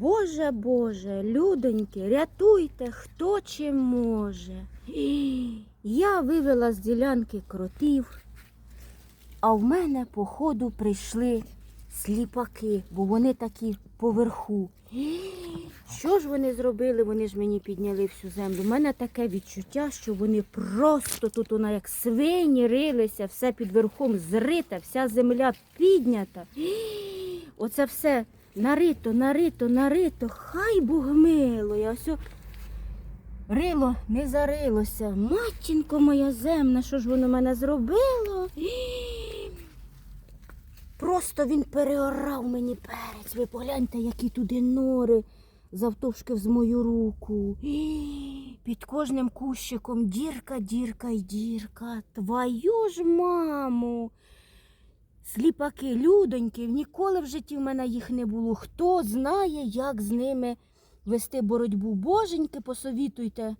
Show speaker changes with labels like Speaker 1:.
Speaker 1: Боже, Боже, людоньки, рятуйте, хто чим може. Я вивела з ділянки кротів, а в мене, походу, прийшли сліпаки, бо вони такі поверху. Що ж вони зробили? Вони ж мені підняли всю землю. У мене таке відчуття, що вони просто тут вона як свині рилися, все під верхом зрите, вся земля піднята. Оце все нарито, нарито, нарито. Хай Бог милує. Ось о- рило не зарилося. Матінко моя земна, що ж воно мене зробило? Просто він переорав мені перець. Ви погляньте, які туди нори завтовшки з мою руку. Під кожним кущиком дірка, дірка й дірка. Твою ж маму. Сліпаки, людоньки, ніколи в житті в мене їх не було. Хто знає, як з ними вести боротьбу? Боженьки, посовітуйте.